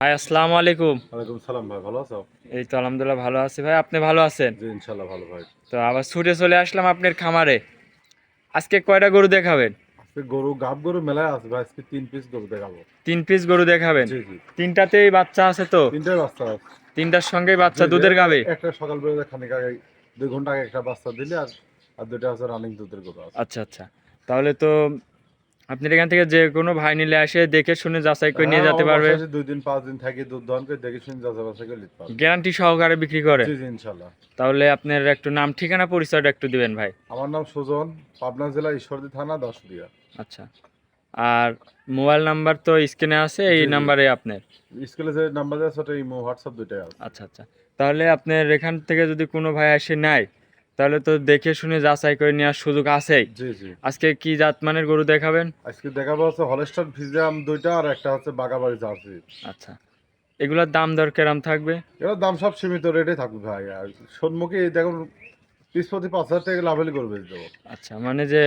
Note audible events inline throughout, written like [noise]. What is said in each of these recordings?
ভাই আসসালামু আলাইকুম। ওয়ালাইকুম সালাম ভাই ভালো আছো? এই তো আলহামদুলিল্লাহ ভালো আছি ভাই আপনি ভালো আছেন? জি ইনশাল্লাহ ভালো ভাই। তো আবার ছুটে চলে আসলাম আপনার খামারে। আজকে কয়টা গরু দেখাবেন? আজকে গরু গাব গরু মেলায় আসবে আজকে তিন পিস গরু দেখাবো। তিন পিস গরু দেখাবেন? তিনটাতেই বাচ্চা আছে তো? তিনটাই বাচ্চা আছে। তিনটার সঙ্গে বাচ্চা দুধের গাবে? একটা সকাল বেলা খানিক আগে দুই ঘণ্টা আগে একটা বাচ্চা দিলে আর আর দুটো আছে রানিং দুধের গরু আছে। আচ্ছা আচ্ছা। তাহলে তো আপনার এখান থেকে যে কোনো ভাই নিলে আসে দেখে শুনে যাচাই করে নিয়ে হ্যাঁ, যেতে পারবে। দুই দিন পাঁচ দিন থাকি দুধ দহন করে দেখে শুনে যাচাই বাছাই করে নিতে পারবে। গ্যারান্টি সহকারে বিক্রি করে? জি ইনশাল্লাহ তাহলে আপনার একটু নাম ঠিকানা পরিচয়টা একটু দিবেন ভাই। আমার নাম সুজন পাবনা জেলা ঈশ্বরদী থানা দশদিয়া আচ্ছা। আর মোবাইল নাম্বার তো স্ক্রিনে আছে এই। নাম্বারে আপনার? স্কুলে যে নাম্বার আছে ওটা ইমো হোয়াটসঅ্যাপ দুইটাই আছে। আচ্ছা আচ্ছা। তাহলে আপনার এখান থেকে যদি কোনো ভাই এসে নেয় তাহলে তো দেখে শুনে যাচাই করে নেওয়ার সুযোগ জি জি। আজকে কি জাতমানের গরু দেখাবেন? আজকে দেখাবো হচ্ছে হলস্টার ফিজিয়াম দুইটা আর একটা হচ্ছে বাগাবাড়ি জার্সি। আচ্ছা। এগুলোর দাম দর কেরাম থাকবে? এবার দাম সব সীমিত রেটে থাকবে ভাই। আর সন্মুখে এই দেখুন পিস প্রতি পাঁচ হাজার টাকা লাভেলি করে বেচে দেবো আচ্ছা মানে যে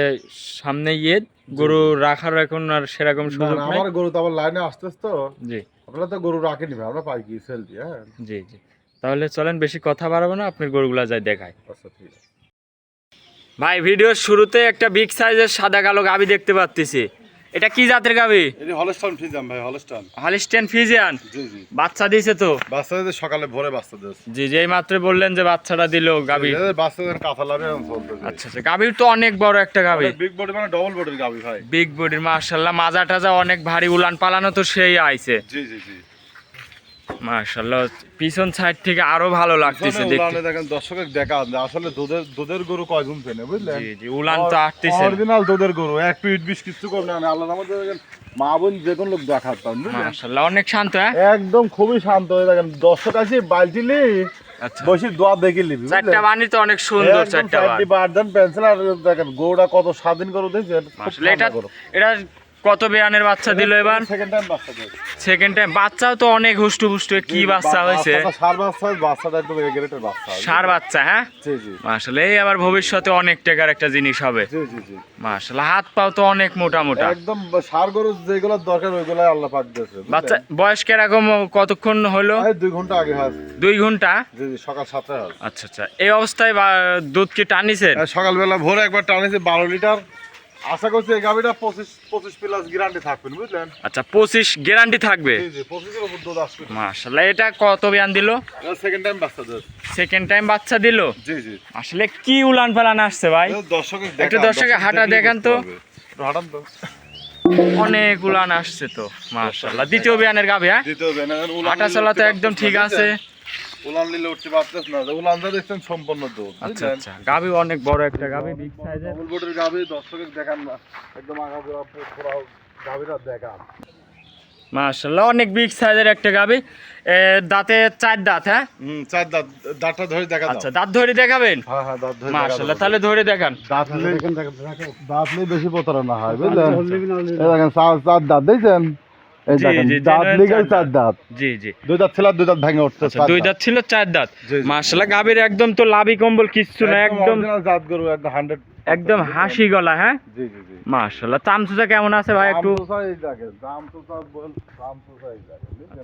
সামনে ঈদ গরু রাখার এখন আর সেরকম সুযোগ নেই? আমার গরু তো আবার লাইনে আসতেছ তো। জি। আপনারা তো গরু রাখেনি ভাই আমরা পাই কি সেল দিই হ্যাঁ। জি জি। তাহলে চলেন বেশি কথা বাড়াবো না আপনার গরুগুলা যাই দেখায়। আচ্ছা ভাই ভিডিওর শুরুতে একটা বিগ সাইজের সাদা কালো গাবি দেখতে পাচ্ছি এটা কি জাতের গাবি হলস্টান ফিজাম ভাই হলস্টান হলিস্টেন ফিজিয়ান জি জি। বাচ্চা দিয়েছে তো? বাচ্চা বাচ্চাদের সকালে ভোরে বাচ্চা দিয়েছে। জি যেই মাত্র বললেন যে বাচ্চাটা দিল গাবি বাচ্চাদের কাঁথা লাভে আচ্ছা আচ্ছা গাবির তো অনেক বড় একটা গাবি বিগ বডি মানে ডবল বডির গাবি ভাই। বিগ বডির মার্শাল্লাহ মাজা টাজা অনেক ভারী উলান পালানো তো সেই আইছে। জি জি জি। মার্শাল্লাহ পিছন সাইড থেকে আরও ভালো লাগতেছে দেখতে। দেখেন দর্শকের দেখা আসলে দুধের দুধের গরু কয়জন বুঝলেন? জি জি উলান তো আটতেছে অরিজিনাল দুধের গরু এক পিট বিশ কিছু করবে না আল্লাহ আমাদের দেখেন মা বোন যে কোনো লোক দেখাতাম মার্শাল্লাহ অনেক শান্ত হ্যাঁ? একদম খুবই শান্ত হয়ে দেখেন দর্শক আছে বালতিলি আচ্ছা। বসে দোয়া দেখে নিবি চারটা বানি তো অনেক সুন্দর চারটা বানি বারদান পেন্সিল আর দেখেন গরুটা কত স্বাধীন করে দেখছেন মার্শাল্লাহ এটা এটা কত বেয়ানের বাচ্চা দিল এবার? সেকেন্ড টাইম বাচ্চাও তো অনেক হুষ্টু পুষ্টু কি বাচ্চা হয়েছে? সার বাচ্চা হ্যাঁ? জি এই আবার ভবিষ্যতে অনেক টাকার একটা জিনিস হবে। হাত পাও তো অনেক মোটা মোটা একদম সার গরু যেগুলো দরকার ওইগুলো আল্লাহ পাক দিয়েছে বাচ্চা বয়স কীরকম কতক্ষণ হলো? দুই ঘণ্টা আগে হয়। দুই ঘণ্টা? সকাল সাতটায় আচ্ছা আচ্ছা। এই অবস্থায় দুধ কি টানিছেন আর সকালবেলা ভোরে একবার টানেছে বারো লিটার। আশা করছি এই গাভিটা পঁচিশ পঁচিশ প্লাস গ্যারান্টি থাকবেন বুঝলেন? আচ্ছা পঁচিশ গ্যারান্টি থাকবে? পঁচিশের উপর দুধ আসবে। মার্শাল্লাহ এটা কত বিয়ান দিল? সেকেন্ড টাইম বাচ্চা দেয় সেকেন্ড টাইম বাচ্চা দিল? জি জি। আসলে কি উলান পালান আসছে ভাই? দর্শকের একটু দর্শকের হাঁটা দেখান তো। হাঁটান তো। অনেক উলান আসছে তো মার্শাল্লাহ দ্বিতীয় বিয়ানের গাবে হ্যাঁ? দিতে হবে না হাঁটা চলা তো একদম ঠিক আছে। উলান নিলে উঠতে পারতেছ না। উলানটা দেখছেন সম্পূর্ণ দুধ আচ্ছা আচ্ছা। গাবি অনেক বড় একটা গাবি বিগ সাইজের ডবল বোর্ডের গাভি দর্শকের দেখান না। একদম আগা পুরা পুরা গাভিটা দেখান। মার্শাল্লাহ অনেক বিগ সাইজের একটা গাবি দাঁতে চার দাঁত হ্যাঁ? হুম চার দাঁত। দাঁতটা ধরে দেখা আচ্ছা দাঁত ধরে দেখাবেন? হ্যাঁ হ্যাঁ দাঁত ধরে মার্শাল্লাহ তাহলে ধরে দেখান। দাঁত নেই দাঁত নেই বেশি প্রতারণা হয় বুঝলেন? এই দেখেন চার চার দাঁত দেখছেন? দেখেন দাঁত genuine চার চার দাঁত। জি জি। দুই দাঁত ছিল দুই দাঁত ভেঙে উঠছে আচ্ছা দুই দাঁত। ছিল চার দাঁত। গাবির একদম তো লাভি কম্বল কিচ্ছু না একদম জাত গরু একদম হান্ড্রেড একদম হাসি গলা হ্যাঁ? জি জি জি। মার্শাল্লাহ চামচুচা কেমন আছে ভাই একটু? বুঝলেন?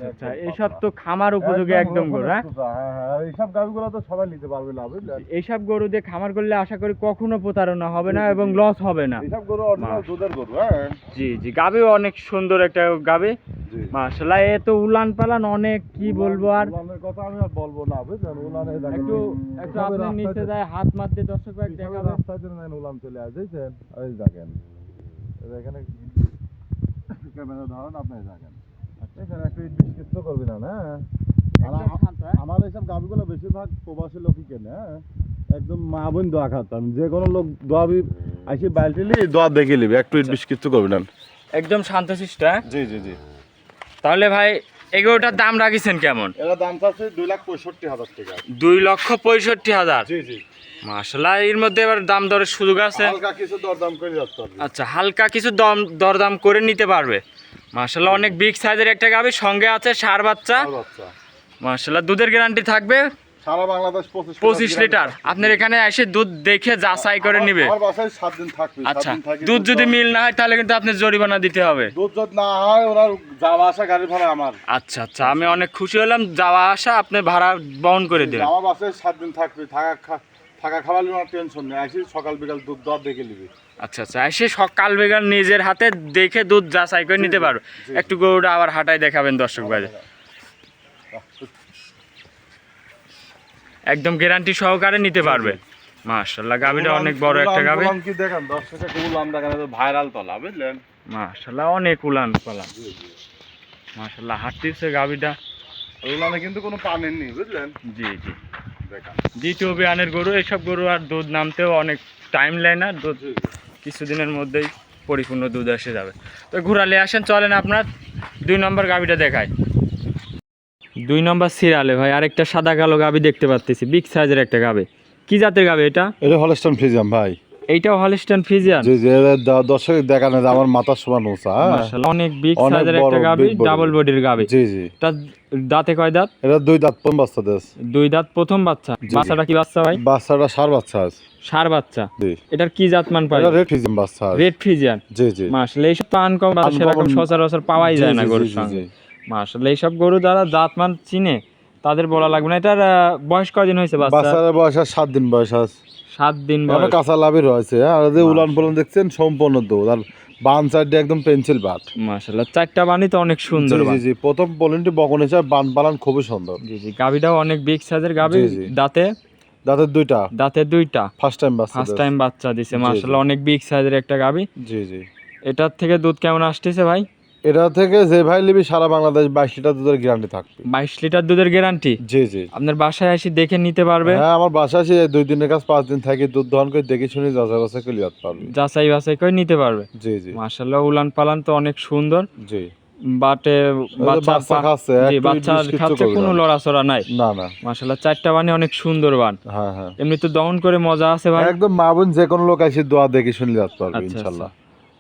আচ্ছা এইসব তো খামার উপযোগী একদম গরু হ্যাঁ? রসুন, হ্যাঁ হ্যাঁ এইসব তো সবাই নিতে পারবে না এইসব গরু দিয়ে খামার করলে আশা করি কখনো প্রতারণা হবে না এবং লস হবে না। এইসব গরু অরিজিনাল দুধের গরু হ্যাঁ? জি জি গাবি অনেক সুন্দর একটা গাবি জি। মার্শাল্লাহ এ তো উলান পালান অনেক কি বলব আর? উলানের কথা আমি আর বলব না বুঝলেন? উলানে একটু একটু নিচে যায় হাত মারতে দর্শক ভাই দেখাবে। রাস্তায় উলান চলে আসে এই দেখেন। এখানে ক্যামেরা ধরেন আপনি দেখেন। এখানে একটু বিস্কিট তো করবি না না? হ্যাঁ? আমার এইসব গাভিগুলো বেশিরভাগ প্রবাসী লোকই কেনে হ্যাঁ? একদম মা বোন দোয়া খাতাম যে কোনো লোক দোয়া বি আইসি বালতিলি দোয়া দেখে নিবি একটু ইট বিস্কিট তো করবি না। একদম শান্তশিষ্ট হ্যাঁ? জি জি জি। তাহলে ভাই এগুলোটার দাম রাখিছেন কেমন? এরা দাম চাচ্ছে দুই লাখ পঁয়ষট্টি হাজার টাকা। দুই লক্ষ পঁয়ষট্টি হাজার? জি এর মধ্যে এবার দাম দরের সুযোগ আছে। হালকা কিছু দরদাম করে যাচ্ছে আচ্ছা হালকা কিছু দম দরদাম করে নিতে পারবে। মাশাল্লাহ অনেক বিগ সাইজের একটা গাবি সঙ্গে আছে সার বাচ্চা। মাশাল্লাহ দুধের গ্যারান্টি থাকবে। সারা বাংলাদেশ পঁচিশ লিটার আপনার এখানে এসে দুধ দেখে যাচাই করে নিবে। সাত দিন থাকবে আচ্ছা দুধ যদি মিল না হয় তাহলে কিন্তু আপনি জরিমানা দিতে হবে। দুধ যদি না হয় ওনার যাওয়া আসা গাড়ি ভাড়া আমার। আচ্ছা আচ্ছা আমি অনেক খুশি হলাম যাওয়া আসা আপনি ভাড়া বহন করে দেবেন আমার বাসায় সাত দিন থাকবে থাকা থাকা খাবার নিয়ে টেনশন নেই। আসি সকাল বিকাল দুধ দর দেখে নিবি। আচ্ছা আচ্ছা এসে সকাল বেগার নিজের হাতে দেখে দুধ যাচাই করে নিতে পারো। একটু গরুটা আবার হাঁটাই দেখাবেন দর্শক ভাই। একদম গ্যারান্টি সহকারে নিতে পারবে। মাশাল্লাহ গাবিটা অনেক বড় একটা গাবি কি দেখেন? দশ টাকা উলান দেখেন ভাইরাল তলা বুঝলেন? মাশাল্লাহ অনেক উলান পালান মাশাল্লাহ হাঁটতেছে গাবিটা উলানে কিন্তু কোনো পানি নেই বুঝলেন? জি জি। দেখেন। দ্বিতীয় বিয়ানের গরু এসব গরু আর দুধ নামতেও অনেক টাইম নেয় না দুধ কিছুদিনের মধ্যেই পরিপূর্ণ দুধ এসে যাবে। তো ঘুরালে আসেন চলেন আপনার দুই নম্বর গাবিটা দেখায় দুই নম্বর সিরালে ভাই আরেকটা সাদা কালো গাবি দেখতে পাচ্ছি বিগ সাইজের একটা গাবি। কি জাতের গাবি এটা? এটা হলস্টন ফ্রিজাম ভাই। এইটাও হলস্টাইন ফিজিয়ান যে যে দর্শক দেখানো যে আমার মাথার সমান উঁচা হ্যাঁ? মাশাআল্লাহ অনেক বিগ সাইজের একটা গাবি ডাবল বডির গাবি। জি জি। এটা দাঁতে কয় দাঁত? এটা দুই দাঁত পন বাচ্চা দেশ। দুই দাঁত প্রথম বাচ্চা। বাচ্চাটা কি বাচ্চা ভাই? বাচ্চাটা সার বাচ্চা আছে। সার বাচ্চা। জি। এটার কি জাত মান পাই? এটা রেড ফ্রিজাম বাচ্চা রেড ফিজিয়ান জি জি। মাশাআল্লাহ এইসব তো আনকম সেরকম Uncommon- সচরাচর পাওয়াই যায় না জি, গরুর জি, সঙ্গে। জি। মাশাআল্লাহ এইসব গরু যারা জাতমান চিনে তাদের বলা লাগবে না। এটার বয়স কয়দিন হয়েছে বাচ্চা বাচ্চার বয়স আর সাত দিন বয়স আছে সাত দিন বয়স। কাঁচা লাভই রয়েছে আর যে উলান পোলান দেখছেন সম্পূর্ণ দুধ। আর বান সাইডে একদম পেন্সিল বাট মাশাআল্লাহ চারটা বানি তো অনেক সুন্দর জি জি প্রথম পলিনটি বকন হিসাবে বান পালান খুবই সুন্দর। জি জি গাবিটাও অনেক বিগ সাইজের গাবি। দাঁতে? দাঁতের দুইটা। দাঁতে দুইটা। ফার্স্ট টাইম বাচ্চা ফার্স্ট টাইম বাচ্চা দিছে। মাশাআল্লাহ অনেক বিগ সাইজের একটা গাবি জি জি। এটার থেকে দুধ কেমন আসতেছে ভাই? এটা থেকে যে ভাই নিবি সারা বাংলাদেশ বাইশ লিটার দুধের গ্যারান্টি থাকবে। বাইশ লিটার দুধের গ্যারান্টি জি জি। আপনার বাসায় এসে দেখে নিতে পারবে? হ্যাঁ আমার বাসা আছে দুই দিনের কাজ পাঁচ দিন থাকি দুধ দহন করে দেখে শুনে যাচাই বাছাই করে লিয়াতে পারবি। যাচাই বাছাই করে নিতে পারবে? জি জি। মাশাআল্লাহ উলান পালান তো অনেক সুন্দর। জি। বাটে বাচ্চা খাচ্ছে, জি বাচ্চা খাচ্ছে কোনো লড়াচড়া নাই। না না। মাশাআল্লাহ চারটা বানি অনেক সুন্দর বান। হ্যাঁ হ্যাঁ। এমনি তো দহন করে মজা আছে ভাই। একদম মা বোন যে কোনো লোক এসে দোয়া দেখে শুনে যেতে পারবে আচ্ছা, ইনশাল্লাহ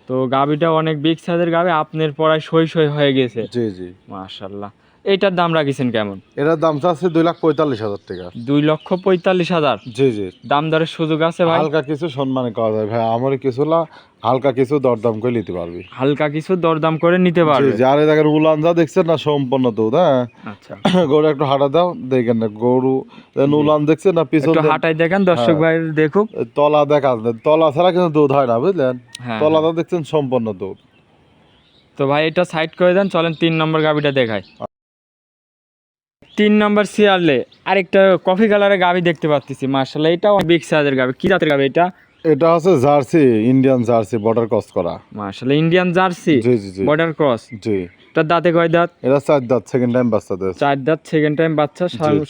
তো গাবিটা অনেক বিগ সাইজের গাবি আপনার পড়ায় সই সই হয়ে গেছে। জি জি। মাশাআল্লাহ এইটার দাম রাখিছেন কেমন? এটার দাম চাচ্ছে দুই লাখ পঁয়তাল্লিশ হাজার টাকা। দুই লক্ষ পঁয়তাল্লিশ হাজার? জি জি। দাম দরের সুযোগ আছে ভাই? হালকা কিছু সম্মানে করা যায় ভাই। আমার কিছু না হালকা কিছু দরদাম করে নিতে পারবি। হালকা কিছু দরদাম করে নিতে পারবে? জি। দেখেন উলান যা দেখছেন না সম্পূর্ণ দুধ হ্যাঁ? আচ্ছা। [coughs] গরু একটু হাঁটা দাও দেখেন না গরু উলান দেখছেন না পিছন একটু হাঁটাই দেখেন দর্শক হ্যাঁ। ভাই দেখুক। তলা দেখা। তলা ছাড়া কিন্তু দুধ হয় না বুঝলেন? হ্যাঁ তলাটা দেখছেন সম্পূর্ণ দুধ। তো ভাই এটা সাইড করে দেন চলেন তিন নম্বর গাবিটা দেখাই। তিন নম্বর সিয়ারলে আরেকটা কফি কালারের গাবি দেখতে পাচ্ছি মার্শাল্লাহ এটাও বিগ সাইজের গাবি। কি জাতের গাবি এটা? এটা হচ্ছে jersey Indian jersey border cross করা। মার্শাল্লাহ ইন্ডিয়ান জার্সি? জি জি জি। বর্ডার ক্রস জি। তার দাঁতে কয় দাঁত? এটা চার দাঁত সেকেন্ড টাইম বাচ্চা দেশ চার দাঁত সেকেন্ড টাইম বাচ্চা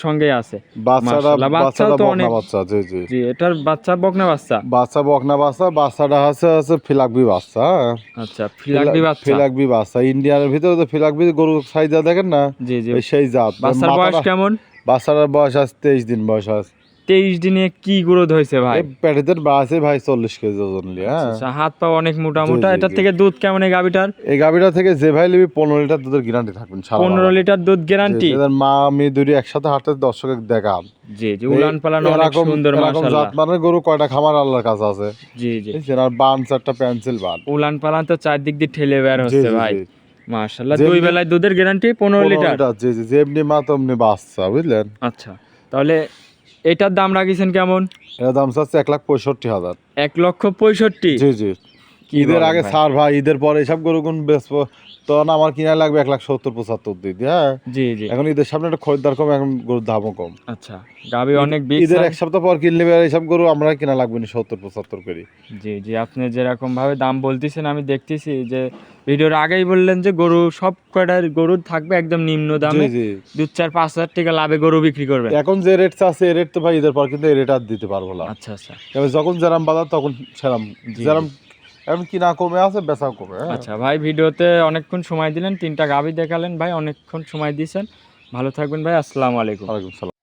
সঙ্গে আছে। বাচ্চাটা বাচ্চাটা তো বকনা বাচ্চা জি জি। জি এটার বাচ্চা বকনা বাচ্চা? বাচ্চা বকনা বাচ্চা বাচ্চাটা হচ্ছে হচ্ছে ফিলাকবি বাচ্চা হ্যাঁ? আচ্ছা ফিলাকবি বাচ্চা। ফিলাকবি বাচ্চা। ইন্ডিয়ানের ভিতরে তো ফিলাকবি গরু সাইজা দেখেন না? জি জি। সেই জাত। বাচ্চার বয়স কেমন? বাচ্চাটার বয়স আছে তেইশ দিন বয়স আছে তেইশ দিনে কি গ্রোথ হয়েছে ভাই? পেটেতে বাড়ছে ভাই চল্লিশ কেজি ওজন হ্যাঁ? আচ্ছা, হাত পা অনেক মোটা মোটা এটার থেকে দুধ কেমন এই গাবিটার এই গাভিটা থেকে যে ভাই নিবি পনেরো লিটার দুধের গ্যারান্টি থাকবেন পনেরো লিটার দুধ গ্যারান্টি মা আমি দুটি একসাথে হাঁটতে দর্শকের দেখাম। জি জি উলান পালান অনেক সুন্দর মাশাআল্লাহ। জাতমানের গরু কয়টা খামার আল্লাহর কাছে আছে? জি জি। আর বান চারটা পেন্সিল বান উলান পালান তো চারদিক দিয়ে ঠেলে বের হচ্ছে ভাই। মাশাআল্লাহ দুই বেলায় দুধের গ্যারান্টি পনেরো লিটার, জি জি যেমনি মা তেমনি বাচ্চা বুঝলেন? আচ্ছা তাহলে এটার দাম রাখিছেন কেমন? এর দাম চাচ্ছে এক লাখ পঁয়ষট্টি হাজার। এক লক্ষ পঁয়ষট্টি? জি জি। ঈদের আগে সার ভাই ঈদের পরে এসব গরু কোন বেচবো? তখন আমার কিনা লাগবে এক লাখ সত্তর পঁচাত্তর দিদি হ্যাঁ? জি জি। এখন ঈদের সামনে একটা খরিদ্দার কম এখন গরুর দামও কম। আচ্ছা গাবি অনেক ঈদের এক সপ্তাহ পর কিনলে এইসব গরু আমরা কিনা লাগবে না সত্তর পঁচাত্তর করে। জি জি আপনি যেরকম ভাবে দাম বলতেছেন আমি দেখতেছি যে ভিডিওর আগেই বললেন যে গরু সব কয়টার গরু থাকবে একদম নিম্ন দামে। দু চার পাঁচ হাজার টাকা লাভে গরু বিক্রি করবেন। এখন যে রেট আছে এই রেট তো ভাই ঈদের পর কিন্তু এই রেট আর দিতে পারব না। আচ্ছা আচ্ছা। এবার যখন যেরাম বাজার তখন সেরাম। যেরাম এখন কিনা কমে আছে বেচা কমে হ্যাঁ। আচ্ছা ভাই ভিডিওতে অনেকক্ষণ সময় দিলেন তিনটা গাভী দেখালেন ভাই অনেকক্ষণ সময় দিয়েছেন। ভালো থাকবেন ভাই আসসালামু আলাইকুম। ওয়ালাইকুম সালাম।